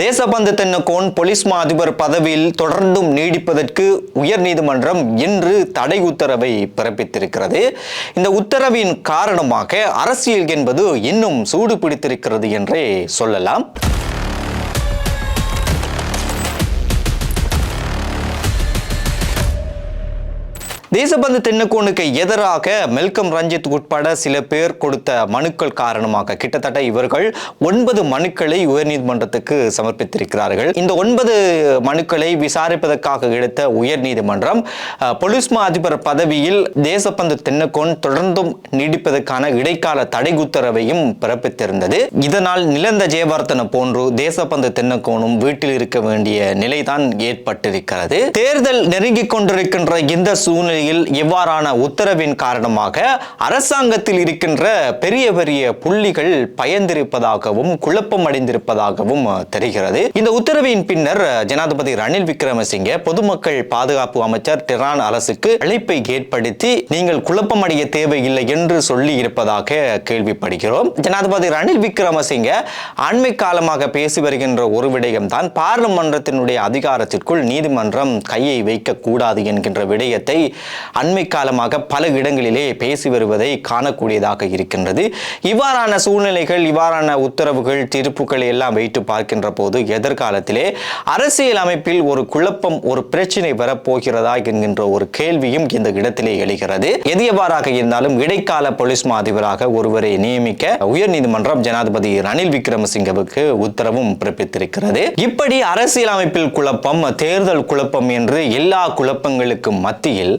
Deshbandhu Tennakoon police மா அதிபர் பதவியில் தொடர்ந்தும் நீடிப்பதற்கு உயர்நீதிமன்றம் இன்று தடை உத்தரவை பிறப்பித்திருக்கிறது. இந்த உத்தரவின் காரணமாக அரசியல் என்பது இன்னும் சூடு பிடித்திருக்கிறது என்றே சொல்லலாம். தேசபந்து தென்னக்கோனுக்கு எதிராக மெல்கம் ரஞ்சித் உட்பட சில பேர் கொடுத்த மனுக்கள் காரணமாக கிட்டத்தட்ட இவர்கள் ஒன்பது மனுக்களை உயர்நீதிமன்றத்துக்கு சமர்ப்பித்திருக்கிறார்கள். இந்த ஒன்பது மனுக்களை விசாரிப்பதற்காக எடுத்த உயர்நீதிமன்றம் பொலிஸ்மா அதிபர் பதவியில் தேசபந்து தென்னக்கோன் தொடர்ந்தும் நீடிப்பதற்கான இடைக்கால தடை உத்தரவையும் பிறப்பித்திருந்தது. இதனால் நிலந்த ஜெயவர்தன போன்று தேசபந்து தென்னக்கோனும் வீட்டில் இருக்க வேண்டிய நிலைதான் ஏற்பட்டிருக்கிறது. தேர்தல் நெருங்கிக் கொண்டிருக்கின்ற இந்த சூழ்நிலை சூழ்நிலையில் இவ்வாறான உத்தரவின் காரணமாக அரசாங்கத்தில் இருக்கின்ற பெரிய பெரிய புள்ளிகள் பயந்திருப்பதாகவும் குழப்பம் அடைந்திருப்பதாகவும் தெரிகிறது. இந்த உத்தரவின் பின்னர் ஜனாதிபதி ரணில் விக்ரமசிங்கே பொதுமக்கள் பாதுகாப்பு அமைச்சர் டிரான் அரசுக்கு அழைப்பை ஏற்படுத்தி நீங்கள் குழப்பமடைய தேவையில்லை என்று சொல்லி இருப்பதாக கேள்விப்படுகிறோம். ஜனாதிபதி ரணில் விக்ரமசிங்க அண்மை காலமாக பேசி வருகின்ற ஒரு விடயம்தான் பாராளுமன்றத்தினுடைய அதிகாரத்திற்குள் நீதிமன்றம் கையை வைக்கக்கூடாது என்கின்ற விடயத்தை அண்மை காலமாக பல இடங்களிலே பேசி வருவதை காணக்கூடியதாக இருக்கின்றது. இவ்வாறான சூழ்நிலைகள் இவ்வாறான உத்தரவுகள் தீர்ப்புகளை எல்லாம் வைத்து பார்க்கின்ற போது எதிர்காலத்திலே அரசியல் அமைப்பில் ஒரு குழப்பம் ஒரு பிரச்சனை வரப்போகிறதா என்கின்ற ஒரு கேள்வியும் இந்த இடத்திலே எழுகிறது. எது எவ்வாறாக இருந்தாலும் இடைக்கால போலீஸ் மா அதிபராக ஒருவரை நியமிக்க உயர்நீதிமன்றம் ஜனாதிபதி ரணில் விக்ரமசிங்கவுக்கு உத்தரவும் பிறப்பித்திருக்கிறது. இப்படி அரசியல் அமைப்பில் குழப்பம் தேர்தல் குழப்பம் என்று எல்லா குழப்பங்களுக்கும் மத்தியில்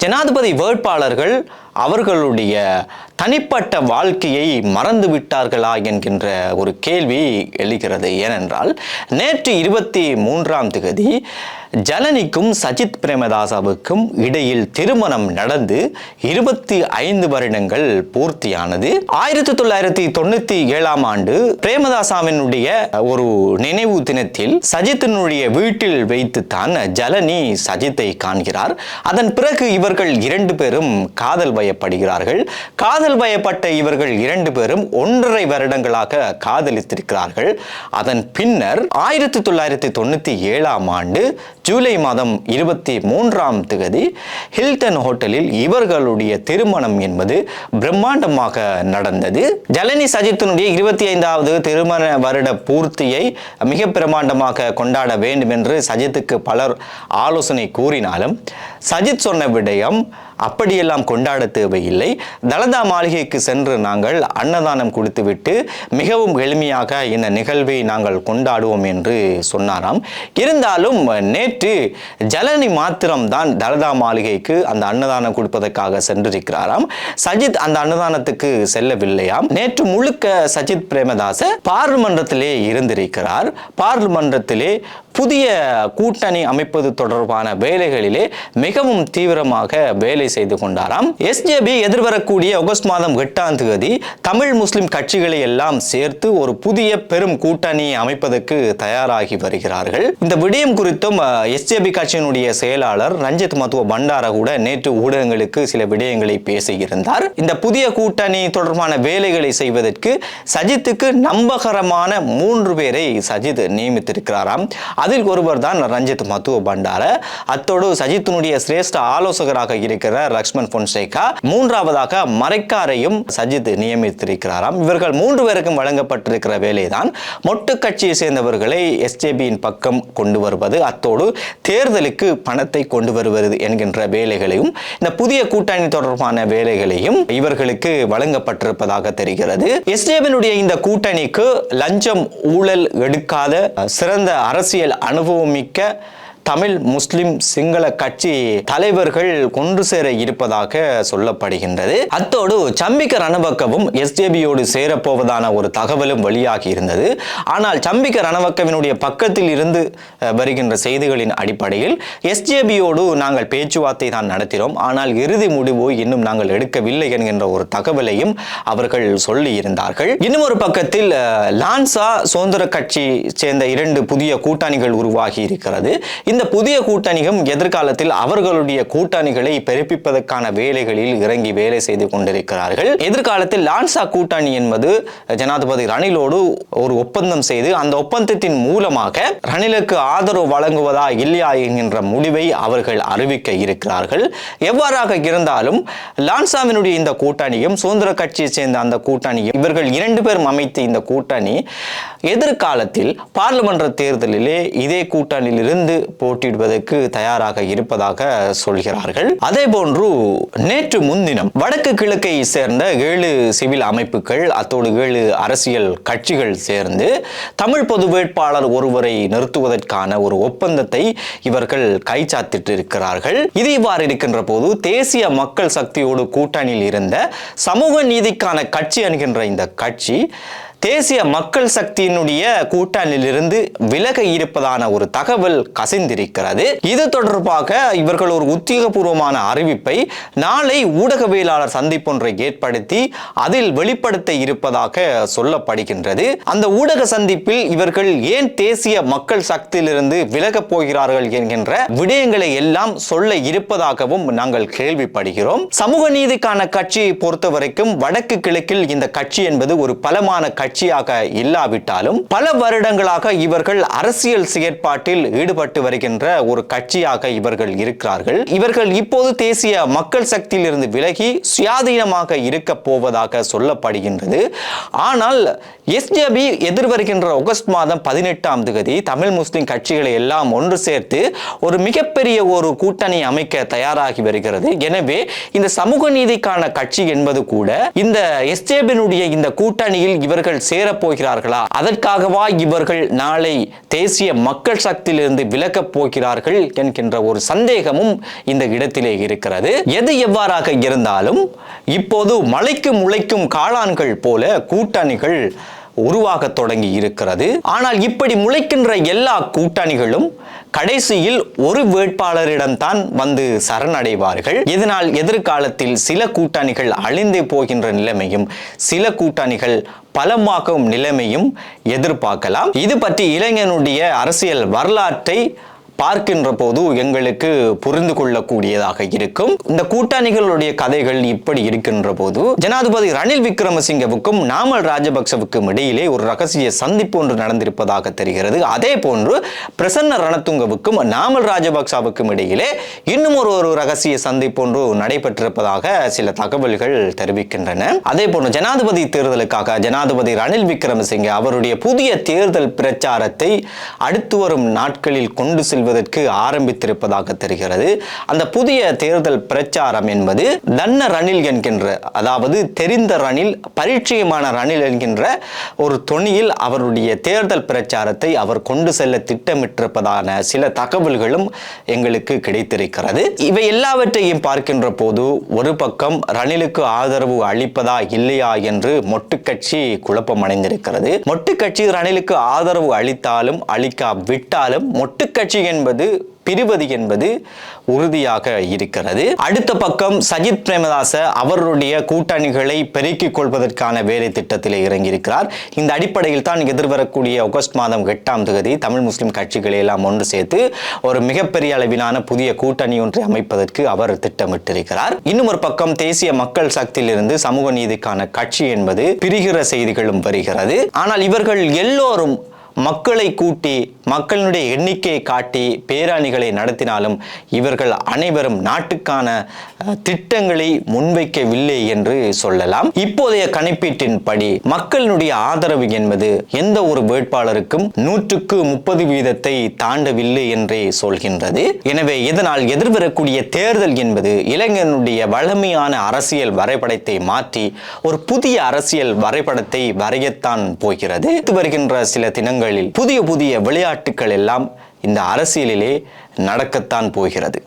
ஜனாதிபதி வேட்பாளர்கள் அவர்களுடைய தனிப்பட்ட வாழ்க்கையை மறந்து விட்டார்களா என்கின்ற ஒரு கேள்வி எழுகிறது. ஏனென்றால் நேற்று இருபத்தி மூன்றாம் தேதி ஜலனிக்கும் சஜித் பிரேமதாசாவுக்கும் இடையில் திருமணம் நடந்து இருபத்தி ஐந்து வருடங்கள் பூர்த்தியானது. ஆயிரத்தி தொள்ளாயிரத்தி தொண்ணூத்தி ஏழாம் ஆண்டு பிரேமதாசாவினுடைய ஒரு நினைவு தினத்தில் சஜித்தினுடைய வீட்டில் வைத்துத்தான் ஜலனி சஜித்தை காண்கிறார். அதன் பிறகு இவர்கள் இரண்டு பேரும் காதல் வயப்படுகிறார்கள் காதல் வயப்பட்ட இவர்கள் இரண்டு பேரும் ஒன்றரை வருடங்களாக காதலித்திருக்கிறார்கள். அதன் பின்னர் ஆயிரத்தி தொள்ளாயிரத்தி தொண்ணூத்தி ஏழாம் ஆண்டு ஜூலை மாதம் இருபத்தி மூன்றாம் தேதி ஹில்டன் ஹோட்டலில் இவர்களுடைய திருமணம் என்பது பிரம்மாண்டமாக நடந்தது. ஜலனி சஜித்தினுடைய இருபத்தி ஐந்தாவது திருமண வருட பூர்த்தியை மிக பிரமாண்டமாக கொண்டாட வேண்டும் என்று சஜித்துக்கு பலர் ஆலோசனை கூறினாலும் சஜித் சொன்ன விடயம் அப்படியெல்லாம் கொண்டாட தேவையில்லை. தலதா மாளிகைக்கு சென்று நாங்கள் அன்னதானம் கொடுத்துவிட்டு மிகவும் எளிமையாக இந்த நிகழ்வை நாங்கள் கொண்டாடுவோம் என்று சொன்னாராம். இருந்தாலும் நேற்று ஜலனி மாத்திரம்தான் தலதா மாளிகைக்கு அந்த அன்னதானம் கொடுப்பதற்காக சென்றிருக்கிறாராம். சஜித் அந்த அன்னதானத்துக்கு செல்லவில்லையாம். நேற்று முழுக்க சஜித் பிரேமதாச பார்லிமன்றத்திலே இருந்திருக்கிறார். பார்லிமன்றத்திலே புதிய கூட்டணி அமைப்பது தொடர்பான வேலைகளிலே மிகவும் தீவிரமாக வேலை செய்து கொண்டாராம். எஸ்ஜேபி எதிர்வரக்கூடிய ஆகஸ்ட் மாதம் எட்டாம் தேதி தமிழ் முஸ்லிம் கட்சிகளை எல்லாம் சேர்த்து ஒரு புதிய பெரும் கூட்டணி அமைப்பதற்கு தயாராகி வருகிறார்கள். இந்த விடயம் குறித்தும் எஸ்ஜேபி கட்சியினுடைய செயலாளர் ரஞ்சித் மத்துவ பண்டார கூட நேற்று ஊடகங்களுக்கு சில விடயங்களை பேசியிருந்தார். இந்த புதிய கூட்டணி தொடர்பான வேலைகளை செய்வதற்கு சஜித்துக்கு நம்பகரமான மூன்று பேரை சஜித் நியமித்திருக்கிறாராம். அதில் ஒருவர் தான் ரஞ்சித் மத்துவ பண்டார. அத்தோடு சஜித்தினுடைய சிரேஷ்ட ஆலோசகராக இருக்கிற லக்ஷ்மண் பொன்சேகா. மூன்றாவதாக மறைக்காரையும் சஜித் நியமித்திருக்கிறாராம். இவர்கள் மூன்று பேருக்கும் வழங்கப்பட்டிருக்கிற வேலைதான். மொட்டு கட்சியை சேர்ந்தவர்களை எஸ்ஜேபியின் பக்கம் கொண்டு வருவது அத்தோடு தேர்தலுக்கு பணத்தை கொண்டு வருவது என்கின்ற வேலைகளையும் இந்த புதிய கூட்டணி தொடர்பான வேலைகளையும் இவர்களுக்கு வழங்கப்பட்டிருப்பதாக தெரிகிறது. எஸ்ஜேபியினுடைய இந்த கூட்டணிக்கு லஞ்சம் ஊழல் எடுக்காத சிறந்த அரசியல் அனுபவம் மிக்க தமிழ் முஸ்லிம் சிங்கள கட்சி தலைவர்கள் கொண்டு சேர இருப்பதாக சொல்லப்படுகின்றது. அத்தோடு சம்பிக்க ரணவக்கவும் எஸ்ஜேபியோடு சேரப்போவதான ஒரு தகவலும் வெளியாகி இருந்தது. ஆனால் சம்பிக்க ரணவக்கவினுடைய பக்கத்தில் இருந்து வருகின்ற செய்திகளின் அடிப்படையில் எஸ்ஜேபியோடு நாங்கள் பேச்சுவார்த்தை தான் நடத்தினோம். ஆனால் இறுதி முடிவு இன்னும் நாங்கள் எடுக்கவில்லை என்கின்ற ஒரு தகவலையும் அவர்கள் சொல்லி இருந்தார்கள். இன்னும் ஒரு பக்கத்தில் லான்சா சுதந்திர கட்சி சேர்ந்த இரண்டு புதிய கூட்டணிகள் உருவாகி இருக்கிறது. இந்த புதிய கூட்டணியும் எதிர்காலத்தில் அவர்களுடைய கூட்டணிகளை பிறப்பிப்பதற்கான வேலைகளில் இறங்கி வேலை செய்து கொண்டிருக்கிறார்கள். எதிர்காலத்தில் லான்சா கூட்டணி என்பது ஜனாதிபதி ரணிலோடு ஒரு ஒப்பந்தம் செய்து அந்த ஒப்பந்தத்தின் மூலமாக ரணிலுக்கு ஆதரவு வழங்குவதா இல்லையா என்கின்ற முடிவை அவர்கள் அறிவிக்க இருக்கிறார்கள். எவ்வாறாக இருந்தாலும் லான்சாவினுடைய இந்த கூட்டணியும் சுதந்திர கட்சியை சேர்ந்த அந்த கூட்டணியும் இவர்கள் இரண்டு பேரும் அமைத்த இந்த கூட்டணி எதிர்காலத்தில் பார்லிமன்ற தேர்தலிலே இதே கூட்டணியிலிருந்து போட்டியிடுவதற்கு தயாராக இருப்பதாக சொல்கிறார்கள். அதே போன்று நேற்று முன்தினம் வடக்கு கிழக்கை சேர்ந்த ஏழு சிவில் அமைப்புகள் அத்தோடு ஏழு அரசியல் கட்சிகள் சேர்ந்து தமிழ் பொது வேட்பாளர் ஒருவரை நிறுத்துவதற்கான ஒரு ஒப்பந்தத்தை இவர்கள் கைச்சாத்திட்டு இருக்கிறார்கள் இது இவ்வாறு இருக்கின்ற போது தேசிய மக்கள் சக்தியோடு கூட்டணியில் இருந்த சமூக நீதிக்கான கட்சி என்கின்ற இந்த கட்சி தேசிய மக்கள் சக்தியினுடைய கூட்டணியிலிருந்து விலக இருப்பதான ஒரு தகவல் கசிந்திருக்கிறது. இது தொடர்பாக இவர்கள் ஒரு உத்தியோகபூர்வமான அறிவிப்பை நாளை ஊடகவியலாளர் சந்திப்பொன்றை ஏற்படுத்தி அதில் வெளிப்படுத்த இருப்பதாக சொல்லப்படுகின்றது. அந்த ஊடக சந்திப்பில் இவர்கள் ஏன் தேசிய மக்கள் சக்தியிலிருந்து விலகப் போகிறார்கள் என்கின்ற விடயங்களை எல்லாம் சொல்ல இருப்பதாகவும் நாங்கள் கேள்விப்படுகிறோம். சமூக நீதிக்கான கட்சியை பொறுத்தவரைக்கும் வடக்கு கிழக்கில் இந்த கட்சி என்பது ஒரு பலமான கட்சி. கட்சியாக இல்லாவிட்டாலும் பல வருடங்களாக இவர்கள் அரசியல் செயற்பாட்டில் ஈடுபட்டு வருகின்ற ஒரு கட்சியாக இவர்கள் இருக்கிறார்கள். இவர்கள் இப்போது தேசிய மக்கள் சக்தியிலிருந்து விலகி சுயாதீனமாக இருக்க போவதாக சொல்லப்படுகின்றது. ஆனால் எஸ்ஜேபி எதிர்வருகின்ற ஆகஸ்ட் மாதம் பதினெட்டாம் தேதி தமிழ் முஸ்லிம் கட்சிகளை எல்லாம் ஒன்று சேர்த்து ஒரு மிகப்பெரிய ஒரு கூட்டணி அமைக்க தயாராகி வருகிறது. எனவே இந்த சமூக நீதிக்கான கட்சி என்பது கூட இந்த எஸ்ஜேபினுடைய இந்த கூட்டணியில் இவர்கள் சேரப்போகிறார்களா? அதற்காகவா இவர்கள் நாளை தேசிய மக்கள் சக்தியிலிருந்து விலக்கப் போகிறார்கள் என்கின்ற ஒரு சந்தேகமும் இந்த இடத்திலே இருக்கிறது. எது எவ்வாறாக இருந்தாலும் இப்போது மலைக்கு முளைக்கும் காளான்கள் போல கூட்டணிகள் உருவாக தொடங்கி இருக்கிறது. ஆனால் இப்படி முளைக்கின்ற எல்லா கூட்டணிகளும் கடைசியில் ஒரு வேட்பாளரிடம்தான் வந்து சரணடைவார்கள். இதனால் எதிர்காலத்தில் சில கூட்டணிகள் அழிந்தே போகின்ற நிலைமையும் சில கூட்டணிகள் பலமாக்கும் நிலைமையும் எதிர்பார்க்கலாம். இது பற்றி இளைஞனுடைய அரசியல் வரலாற்றை பார்க்கின்ற போது எங்களுக்கு புரிந்து கொள்ளக்கூடியதாக இருக்கும். இந்த கூட்டணிகளுடைய கதைகள் இப்படி இருக்கின்ற போது ஜனாதிபதி ரணில் விக்ரமசிங்கவுக்கும் நாமல் ராஜபக்சவுக்கும் இடையிலே ஒரு ரகசிய சந்திப்பு ஒன்று நடந்திருப்பதாக தெரிகிறது. அதே போன்று பிரசன்ன ரணத்துங்கவுக்கும் நாமல் ராஜபக்சவுக்கும் இடையிலே இன்னும் ஒரு ஒரு ரகசிய சந்திப்பு ஒன்று நடைபெற்றிருப்பதாக சில தகவல்கள் தெரிவிக்கின்றன. அதே போன்று ஜனாதிபதி தேர்தலுக்காக ஜனாதிபதி ரணில் விக்ரமசிங்க அவருடைய புதிய தேர்தல் பிரச்சாரத்தை அடுத்து வரும் நாட்களில் கொண்டு செல்வது செய்வதற்கு ஆரம்பித்திருப்பதாக தெரிகிறது. அந்த புதிய தேர்தல் பிரச்சாரம் என்பது தன்ன ரணில் என்கின்ற அதாவது தெரிந்த ரணில் பரிச்சயமான ரணில் என்கின்ற ஒரு தொனியில் அவருடைய தேர்தல் பிரச்சாரத்தை அவர் கொண்டு செல்ல திட்டமிட்டிருப்பதான சில தகவல்களும் எங்களுக்கு கிடைத்திருக்கிறது. இவை எல்லாவற்றையும் பார்க்கின்ற போது ஒரு பக்கம் ரணிலுக்கு ஆதரவு அளிப்பதா இல்லையா என்று மொட்டுக்கட்சி குழப்பமடைந்திருக்கிறது. மொட்டுக்கட்சி ரணிலுக்கு ஆதரவு அளித்தாலும் அளிக்காவிட்டாலும் மொட்டுக்கட்சி என்பது பிரிவது என்பது உறுதியாக இருக்கிறது. அடுத்த பக்கம் சஜித் பிரேமதாச அவருடைய கூட்டணிகளை பெருக்கிக் கொள்வதற்கான வேலை திட்டத்தில் இறங்கியிருக்கிறார். இந்த அடிப்படையில் தான் எதிர்வரக்கூடிய ஆகஸ்ட் மாதம் எட்டாம் தேதி தமிழ் முஸ்லிம் கட்சிகளை எல்லாம் ஒன்று சேர்த்து ஒரு மிகப்பெரிய அளவிலான புதிய கூட்டணி ஒன்றை அமைப்பதற்கு அவர் திட்டமிட்டிருக்கிறார். இன்னும் ஒரு பக்கம் தேசிய மக்கள் சக்தியிலிருந்து சமூக நீதிக்கான கட்சி என்பது பிரிகிற செய்திகளும் வருகிறது. ஆனால் இவர்கள் எல்லோரும் மக்களை கூட்டி மக்களினுடைய எண்ணிக்கையை காட்டி பேரணிகளை நடத்தினாலும் இவர்கள் அனைவரும் நாட்டுக்கான திட்டங்களை முன்வைக்கவில்லை என்று சொல்லலாம். இப்போதைய கணிப்பீட்டின்படி மக்களினுடைய ஆதரவு என்பது எந்த ஒரு வேட்பாளருக்கும் நூற்றுக்கு முப்பது வீதத்தை தாண்டவில்லை என்றே சொல்கின்றது. எனவே இதனால் எதிர்வரக்கூடிய தேர்தல் என்பது இளைஞனுடைய வளமையான அரசியல் வரைபடத்தை மாற்றி ஒரு புதிய அரசியல் வரைபடத்தை வரையத்தான் போகிறது. வருகின்ற சில தினங்களில் புதிய புதிய விளையாட்டுக்கள் எல்லாம் இந்த அரசியலிலே நடக்கத்தான் போகிறது.